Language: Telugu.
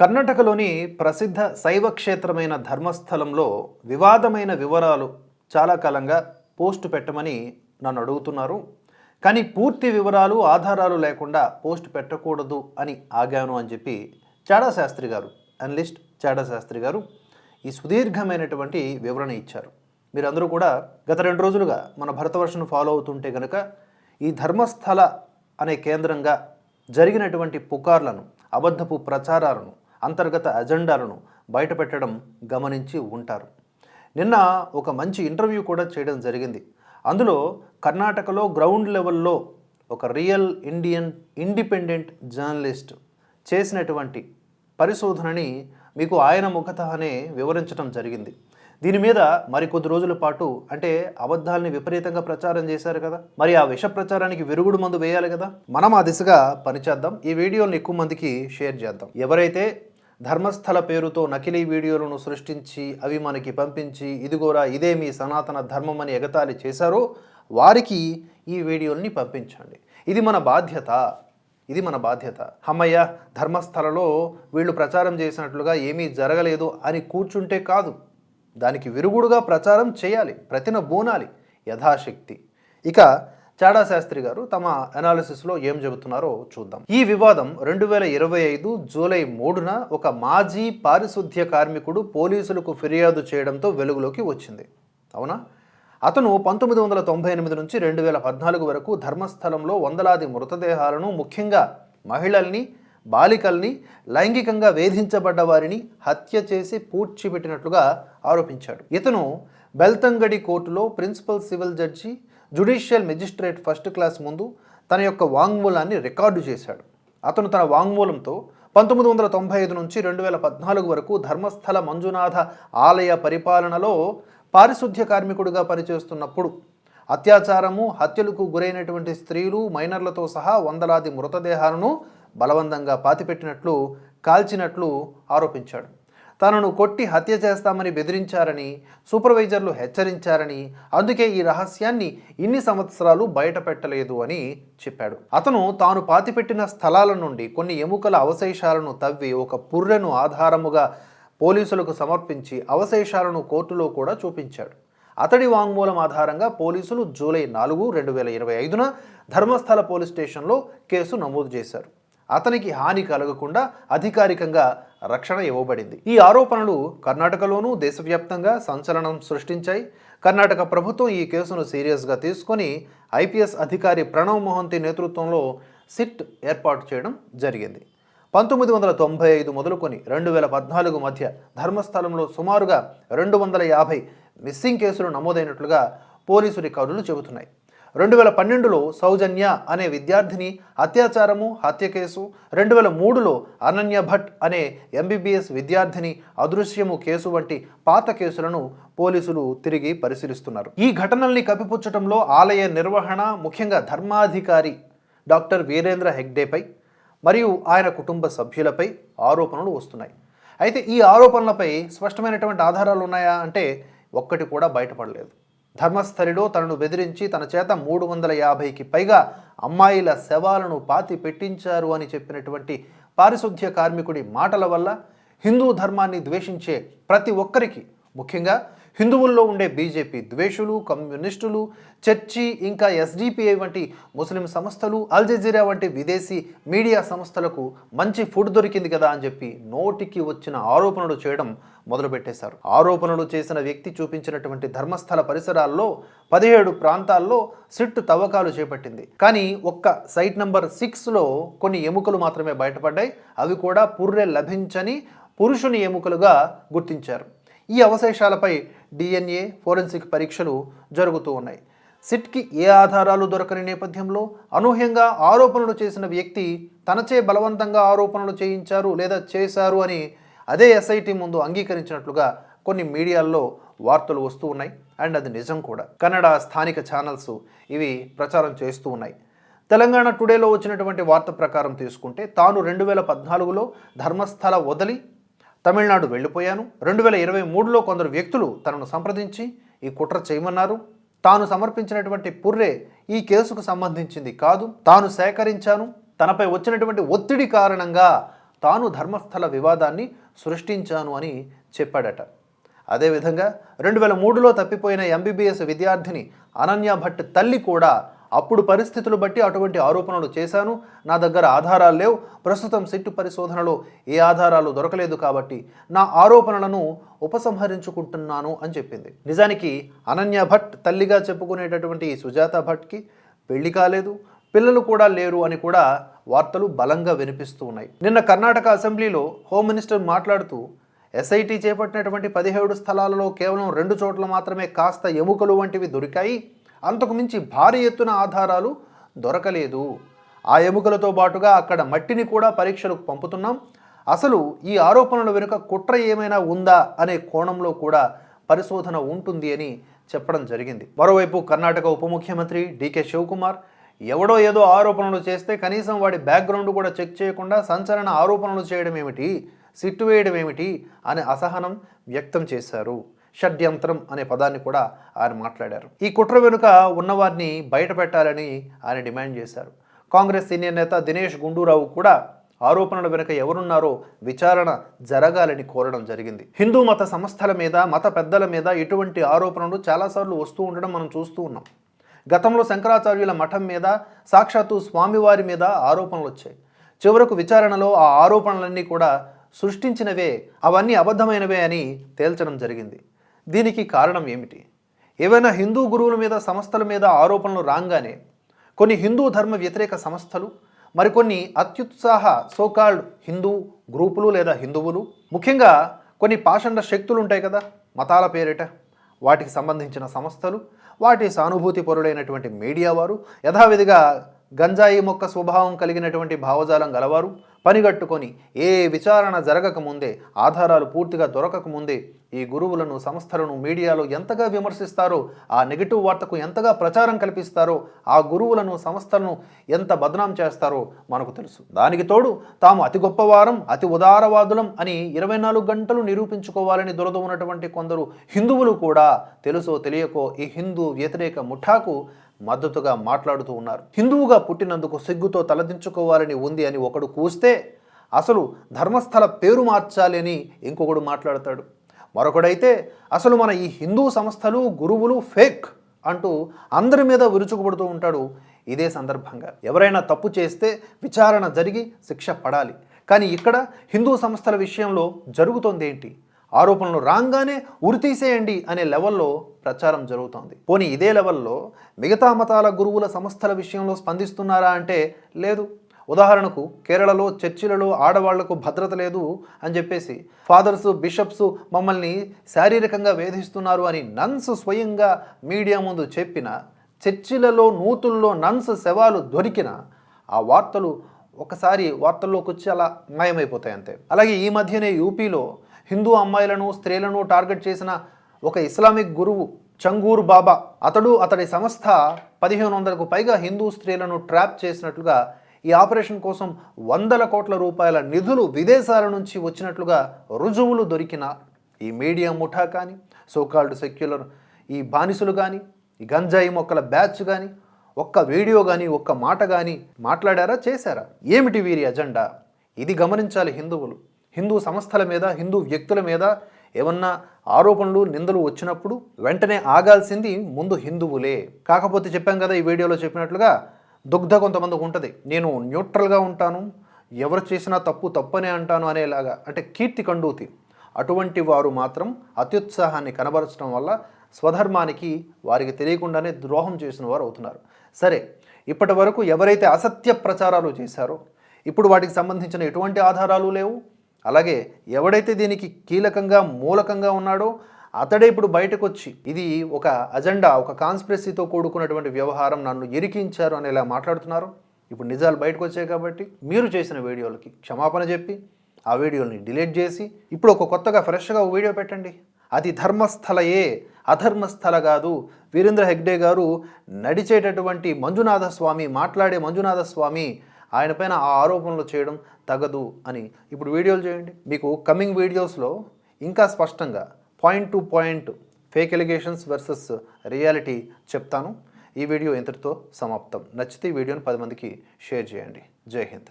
కర్ణాటకలోని ప్రసిద్ధ శైవ క్షేత్రమైన ధర్మస్థలంలో వివాదమైన వివరాలు చాలా కాలంగా పోస్ట్ పెట్టమని నన్ను అడుగుతున్నారు. కానీ పూర్తి వివరాలు ఆధారాలు లేకుండా పోస్ట్ పెట్టకూడదు అని ఆగాను అని చెప్పి చాడా శాస్త్రి గారు అనలిస్ట్ చాడా శాస్త్రి గారు ఈ సుదీర్ఘమైనటువంటి వివరణ ఇచ్చారు. మీరందరూ కూడా గత రెండు రోజులుగా మన భరతవర్షను ఫాలో అవుతుంటే కనుక ఈ ధర్మస్థల అనే కేంద్రంగా జరిగినటువంటి పుకార్లను అబద్ధపు ప్రచారాలను అంతర్గత అజెండాలను బయటపెట్టడం గమనించి ఉంటారు. నిన్న ఒక మంచి ఇంటర్వ్యూ కూడా చేయడం జరిగింది. అందులో కర్ణాటకలో గ్రౌండ్ లెవెల్లో ఒక రియల్ ఇండియన్ ఇండిపెండెంట్ జర్నలిస్ట్ చేసినటువంటి పరిశోధనని మీకు ఆయన ముఖతనే వివరించడం జరిగింది. దీని మీద మరి కొద్ది రోజుల పాటు అంటే అబద్ధాలని విపరీతంగా ప్రచారం చేశారు కదా. మరి ఆ విష ప్రచారానికి విరుగుడు మందు వేయాలి కదా. మనం ఆ దిశగా పనిచేద్దాం. ఈ వీడియోని ఎక్కువ మందికి షేర్ చేద్దాం. ఎవరైతే ధర్మస్థల పేరుతో నకిలీ వీడియోలను సృష్టించి అవి మనకి పంపించి ఇదిగోరా ఇదే మీ సనాతన ధర్మం అని ఎగతాళి చేశారో వారికి ఈ వీడియోల్ని పంపించండి. ఇది మన బాధ్యత. ఇది మన బాధ్యత. అమ్మయ్య ధర్మస్థలలో వీళ్ళు ప్రచారం చేసినట్లుగా ఏమీ జరగలేదు అని కూర్చుంటే కాదు. దానికి విరుగుడుగా ప్రచారం చేయాలి ప్రతిన బోనాలి యథాశక్తి. ఇక చాడా శాస్త్రి గారు తమ అనాలిసిస్లో ఏం చెబుతున్నారో చూద్దాం. ఈ వివాదం రెండు వేల ఇరవై ఐదు జూలై మూడున ఒక మాజీ పారిశుద్ధ్య కార్మికుడు పోలీసులకు ఫిర్యాదు చేయడంతో వెలుగులోకి వచ్చింది. అవునా? అతను పంతొమ్మిది వందల తొంభై ఎనిమిది నుంచి రెండు వేల పద్నాలుగు వరకు ధర్మస్థలంలో వందలాది మృతదేహాలను ముఖ్యంగా మహిళల్ని బాలికల్ని లైంగికంగా వేధించబడ్డ వారిని హత్య చేసి పూడ్చిపెట్టినట్లుగా ఆరోపించాడు. ఇతను బెల్తంగడి కోర్టులో principal civil judge judicial magistrate first class ముందు తన యొక్క వాంగ్మూలాన్ని రికార్డు చేశాడు. అతను తన వాంగ్మూలంతో పంతొమ్మిది వందల తొంభై ఐదు నుంచి రెండు వేల పద్నాలుగు వరకు ధర్మస్థల మంజునాథ ఆలయ పరిపాలనలో పారిశుద్ధ్య కార్మికుడిగా పనిచేస్తున్నప్పుడు అత్యాచారము హత్యలకు గురైనటువంటి స్త్రీలు మైనర్లతో సహా వందలాది మృతదేహాలను బలవంతంగా పాతిపెట్టినట్లు కాల్చినట్లు ఆరోపించాడు. తనను కొట్టి హత్య చేస్తామని బెదిరించారని సూపర్వైజర్లు హెచ్చరించారని అందుకే ఈ రహస్యాన్ని ఇన్ని సంవత్సరాలు బయట పెట్టలేదు అని చెప్పాడు. అతను తాను పాతిపెట్టిన స్థలాల నుండి కొన్ని ఎముకల అవశేషాలను తవ్వి ఒక పుర్రెను ఆధారముగా పోలీసులకు సమర్పించి అవశేషాలను కోర్టులో కూడా చూపించాడు. అతడి వాంగ్మూలం ఆధారంగా పోలీసులు జూలై నాలుగు రెండు వేల ఇరవై ఐదున ధర్మస్థల పోలీస్ స్టేషన్లో కేసు నమోదు చేశారు. అతనికి హాని కలగకుండా అధికారికంగా రక్షణ ఇవ్వబడింది. ఈ ఆరోపణలు కర్ణాటకలోనూ దేశవ్యాప్తంగా సంచలనం సృష్టించాయి. కర్ణాటక ప్రభుత్వం ఈ కేసును సీరియస్గా తీసుకొని ఐపీఎస్ అధికారి ప్రణవ్ మోహంతి నేతృత్వంలో సిట్ ఏర్పాటు చేయడం జరిగింది. పంతొమ్మిది వందల తొంభై ఐదు మొదలుకొని రెండు వేల పద్నాలుగు మధ్య ధర్మస్థలంలో సుమారుగా రెండు వందల యాభై మిస్సింగ్ కేసులు నమోదైనట్లుగా పోలీసు రికార్డులు చెబుతున్నాయి. రెండు వేల పన్నెండులో సౌజన్య అనే విద్యార్థిని అత్యాచారము హత్య కేసు రెండు వేల మూడులో అనన్య భట్ అనే ఎంబీబీఎస్ విద్యార్థిని అదృశ్యము కేసు వంటి పాత కేసులను పోలీసులు తిరిగి పరిశీలిస్తున్నారు. ఈ ఘటనల్ని కప్పిపుచ్చటంలో ఆలయ నిర్వహణ ముఖ్యంగా ధర్మాధికారి డాక్టర్ వీరేంద్ర హెగ్డేపై మరియు ఆయన కుటుంబ సభ్యులపై ఆరోపణలు వస్తున్నాయి. అయితే ఈ ఆరోపణలపై స్పష్టమైనటువంటి ఆధారాలు ఉన్నాయా అంటే ఒక్కటి కూడా బయటపడలేదు. ధర్మస్థలిలో తనను బెదిరించి తన చేత మూడు వందల యాభైకి పైగా అమ్మాయిల శవాలను పాతి పెట్టించారు అని చెప్పినటువంటి పారిశుద్ధ్య కార్మికుడి మాటల వల్ల హిందూ ధర్మాన్ని ద్వేషించే ప్రతి ఒక్కరికి ముఖ్యంగా హిందువుల్లో ఉండే బీజేపీ ద్వేషులు కమ్యూనిస్టులు చర్చి ఇంకా ఎస్డిపిఐ వంటి ముస్లిం సంస్థలు అల్ జజీరా వంటి విదేశీ మీడియా సంస్థలకు మంచి ఫుడ్ దొరికింది కదా అని చెప్పి నోటికి వచ్చిన ఆరోపణలు చేయడం మొదలుపెట్టేశారు. ఆరోపణలు చేసిన వ్యక్తి చూపించినటువంటి ధర్మస్థల పరిసరాల్లో పదిహేడు ప్రాంతాల్లో సిట్ తవ్వకాలు చేపట్టింది. కానీ ఒక్క సైట్ నంబర్ సిక్స్లో కొన్ని ఎముకలు మాత్రమే బయటపడ్డాయి. అవి కూడా పుర్రె లభించని పురుషుని ఎముకలుగా గుర్తించారు. ఈ అవశేషాలపై డిఎన్ఏ ఫోరెన్సిక్ పరీక్షలు జరుగుతూ ఉన్నాయి. సిట్కి ఏ ఆధారాలు దొరకని నేపథ్యంలో అనూహ్యంగా ఆరోపణలు చేసిన వ్యక్తి తనచే బలవంతంగా ఆరోపణలు చేయించారు లేదా చేశారు అని అదే ఎస్ఐటి ముందు అంగీకరించినట్లుగా కొన్ని మీడియాల్లో వార్తలు వస్తూ ఉన్నాయి. అండ్ అది నిజం కూడా. కన్నడ స్థానిక ఛానల్స్ ఇవి ప్రచారం చేస్తూ ఉన్నాయి. తెలంగాణ టుడేలో వచ్చినటువంటి వార్త ప్రకారం తీసుకుంటే తాను రెండు వేల పద్నాలుగులో ధర్మస్థల వదిలి తమిళనాడు వెళ్ళిపోయాను. రెండు వేల ఇరవై మూడులో కొందరు వ్యక్తులు తనను సంప్రదించి ఈ కుట్ర చేయమన్నారు. తాను సమర్పించినటువంటి పుర్రే ఈ కేసుకు సంబంధించింది కాదు. తాను సేకరించాను. తనపై వచ్చినటువంటి ఒత్తిడి కారణంగా తాను ధర్మస్థల వివాదాన్ని సృష్టించాను అని చెప్పాడట. అదేవిధంగా రెండు వేల మూడులో తప్పిపోయిన ఎంబీబీఎస్ విద్యార్థిని అనన్య భట్ తల్లి కూడా అప్పుడు పరిస్థితులు బట్టి అటువంటి ఆరోపణలు చేశాను. నా దగ్గర ఆధారాలు లేవు. ప్రస్తుతం సిట్టు పరిశోధనలో ఏ ఆధారాలు దొరకలేదు కాబట్టి నా ఆరోపణలను ఉపసంహరించుకుంటున్నాను అని చెప్పింది. నిజానికి అనన్య భట్ తల్లిగా చెప్పుకునేటటువంటి సుజాత భట్కి పెళ్ళి కాలేదు. పిల్లలు కూడా లేరు అని కూడా వార్తలు బలంగా వినిపిస్తూ ఉన్నాయి. నిన్న కర్ణాటక అసెంబ్లీలో హోమ్ మినిస్టర్ మాట్లాడుతూ ఎస్ఐటి చేపట్టినటువంటి పదిహేడు స్థలాలలో కేవలం రెండు చోట్ల మాత్రమే కాస్త ఎముకలు వంటివి దొరికాయి. అంతకుమించి భారీ ఎత్తున ఆధారాలు దొరకలేదు. ఆ ఎముకలతో పాటుగా అక్కడ మట్టిని కూడా పరీక్షలకు పంపుతున్నాం. అసలు ఈ ఆరోపణల వెనుక కుట్ర ఏమైనా ఉందా అనే కోణంలో కూడా పరిశోధన ఉంటుంది అని చెప్పడం జరిగింది. మరోవైపు కర్ణాటక ఉప ముఖ్యమంత్రి డీకే శివకుమార్ ఎవడో ఏదో ఆరోపణలు చేస్తే కనీసం వాడి బ్యాక్గ్రౌండ్ కూడా చెక్ చేయకుండా సంచలన ఆరోపణలు చేయడం ఏమిటి? సిట్టు వేయడం ఏమిటి? అనే అసహనం వ్యక్తం చేశారు. షడ్యంత్రం అనే పదాన్ని కూడా ఆయన మాట్లాడారు. ఈ కుట్ర వెనుక ఉన్నవారిని బయట పెట్టాలని ఆయన డిమాండ్ చేశారు. కాంగ్రెస్ సీనియర్ నేత దినేష్ గుండూరావు కూడా ఆరోపణల వెనుక ఎవరున్నారో విచారణ జరగాలని కోరడం జరిగింది. హిందూ మత సంస్థల మీద మత పెద్దల మీద ఇటువంటి ఆరోపణలు చాలాసార్లు వస్తూ ఉండడం మనం చూస్తూ ఉన్నాం. గతంలో శంకరాచార్యుల మఠం మీద సాక్షాత్తు స్వామివారి మీద ఆరోపణలు వచ్చాయి. చివరకు విచారణలో ఆ ఆరోపణలన్నీ కూడా సృష్టించినవే అవన్నీ అబద్ధమైనవే అని తేల్చడం జరిగింది. దీనికి కారణం ఏమిటి? ఏవైనా హిందూ గురువుల మీద సంస్థల మీద ఆరోపణలు రాగానే కొన్ని హిందూ ధర్మ వ్యతిరేక సంస్థలు మరికొన్ని అత్యుత్సాహ సోకాల్డ్ హిందూ గ్రూపులు లేదా హిందువులు ముఖ్యంగా కొన్ని పాషండ శక్తులు ఉంటాయి కదా మతాల పేరిట. వాటికి సంబంధించిన సంస్థలు వాటి సానుభూతి పరుడైనటువంటి మీడియా వారు యథావిధిగా గంజాయి మొక్క స్వభావం కలిగినటువంటి భావజాలం గలవారు పనిగట్టుకొని ఏ విచారణ జరగకముందే ఆధారాలు పూర్తిగా దొరకకముందే ఈ గురువులను సంస్థలను మీడియాలో ఎంతగా విమర్శిస్తారో ఆ నెగిటివ్ వార్తకు ఎంతగా ప్రచారం కల్పిస్తారో ఆ గురువులను సంస్థలను ఎంత బదనాం చేస్తారో మనకు తెలుసు. దానికి తోడు తాము అతి గొప్పవారం అతి ఉదారవాదులం అని ఇరవై నాలుగు గంటలు నిరూపించుకోవాలని దురద ఉన్నటువంటి కొందరు హిందువులు కూడా తెలుసో తెలియకో ఈ హిందూ వ్యతిరేక ముఠాకు మద్దతుగా మాట్లాడుతూ ఉన్నారు. హిందువుగా పుట్టినందుకు సిగ్గుతో తలదించుకోవాలని ఉంది అని ఒకడు కూస్తే అసలు ధర్మస్థల పేరు మార్చాలి అని ఇంకొకడు మాట్లాడతాడు. మరొకడైతే అసలు మన ఈ హిందూ సంస్థలు గురువులు ఫేక్ అంటూ అందరి మీద విరుచుకుపడుతూ ఉంటాడు. ఇదే సందర్భంగా ఎవరైనా తప్పు చేస్తే విచారణ జరిగి శిక్ష పడాలి. కానీ ఇక్కడ హిందూ సంస్థల విషయంలో జరుగుతోంది ఏంటి? ఆరోపణలు రాగానే ఉరితీసేయండి అనే లెవెల్లో ప్రచారం జరుగుతోంది. పోనీ ఇదే లెవెల్లో మిగతా మతాల గురువుల సంస్థల విషయంలో స్పందిస్తున్నారా అంటే లేదు. ఉదాహరణకు కేరళలో చర్చిలలో ఆడవాళ్ళకు భద్రత లేదు అని చెప్పేసి ఫాదర్స్ బిషప్స్ మమ్మల్ని శారీరకంగా వేధిస్తున్నారు అని నన్స్ స్వయంగా మీడియా ముందు చెప్పిన చర్చిలలో నూతుల్లో నన్స్ శవాలు దొరికిన ఆ వార్తలు ఒకసారి వార్తల్లోకి వచ్చి అలా మాయమైపోతాయి అంతే అలాగే ఈ మధ్యనే యూపీలో హిందూ అమ్మాయిలను స్త్రీలను టార్గెట్ చేసిన ఒక ఇస్లామిక్ గురువు చంగూర్ బాబా. అతడు అతడి సంస్థ పదిహేను వందలకు పైగా హిందూ స్త్రీలను ట్రాప్ చేసినట్లుగా ఈ ఆపరేషన్ కోసం వందల కోట్ల రూపాయల నిధులు విదేశాల నుంచి వచ్చినట్లుగా రుజువులు దొరికిన ఈ మీడియా ముఠా కానీ సోకాల్డ్ సెక్యులర్ ఈ బానిసులు కానీ ఈ గంజాయి మొక్కల బ్యాచ్ కానీ ఒక్క వీడియో కానీ ఒక్క మాట కానీ మాట్లాడారా చేశారా? ఏమిటి వీరి అజెండా? ఇది గమనించాలి హిందువులు. హిందూ సంస్థల మీద హిందూ వ్యక్తుల మీద ఏమన్నా ఆరోపణలు నిందలు వచ్చినప్పుడు వెంటనే ఆగాల్సింది ముందు హిందువులే. కాకపోతే చెప్పాం కదా ఈ వీడియోలో చెప్పినట్లుగా దుగ్ధ కొంతమందికి ఉంటుంది. నేను న్యూట్రల్గా ఉంటాను ఎవరు చేసినా తప్పు తప్పనే అంటాను అనేలాగా. అంటే కీర్తి కండూతి. అటువంటి వారు మాత్రం అత్యుత్సాహాన్ని కనబరచడం వల్ల స్వధర్మానికి వారికి తెలియకుండానే ద్రోహం చేసిన వారు అవుతున్నారు. సరే ఇప్పటి వరకు ఎవరైతే అసత్య ప్రచారాలు చేశారో ఇప్పుడు వాటికి సంబంధించిన ఎటువంటి ఆధారాలు లేవు? అలాగే ఎవడైతే దీనికి కీలకంగా మూలకంగా ఉన్నాడో అతడే ఇప్పుడు బయటకు వచ్చి ఇది ఒక అజెండా ఒక కాన్స్పిరసీతో కూడుకున్నటువంటి వ్యవహారం నన్ను ఇరికించారు అనేలా మాట్లాడుతున్నారు. ఇప్పుడు నిజాలు బయటకు వచ్చాయి కాబట్టి మీరు చేసిన వీడియోలకి క్షమాపణ చెప్పి ఆ వీడియోని డిలీట్ చేసి ఇప్పుడు ఒక కొత్తగా ఫ్రెష్గా ఒక వీడియో పెట్టండి. అది ధర్మస్థలయే అధర్మస్థల కాదు. వీరేంద్ర హెగ్డే గారు నడిచేటటువంటి మంజునాథ స్వామి మాట్లాడే మంజునాథ స్వామి ఆయన పైన ఆ ఆరోపణలు చేయడం తగదు అని. ఇప్పుడు వీడియోలు చేయండి. మీకు కమింగ్ వీడియోస్లో ఇంకా స్పష్టంగా point to point fake allegations versus reality చెప్తాను. ఈ వీడియో ఇంతటితో సమాప్తం. నచ్చితే ఈ వీడియోని పది మందికి షేర్ చేయండి. జై హింద్.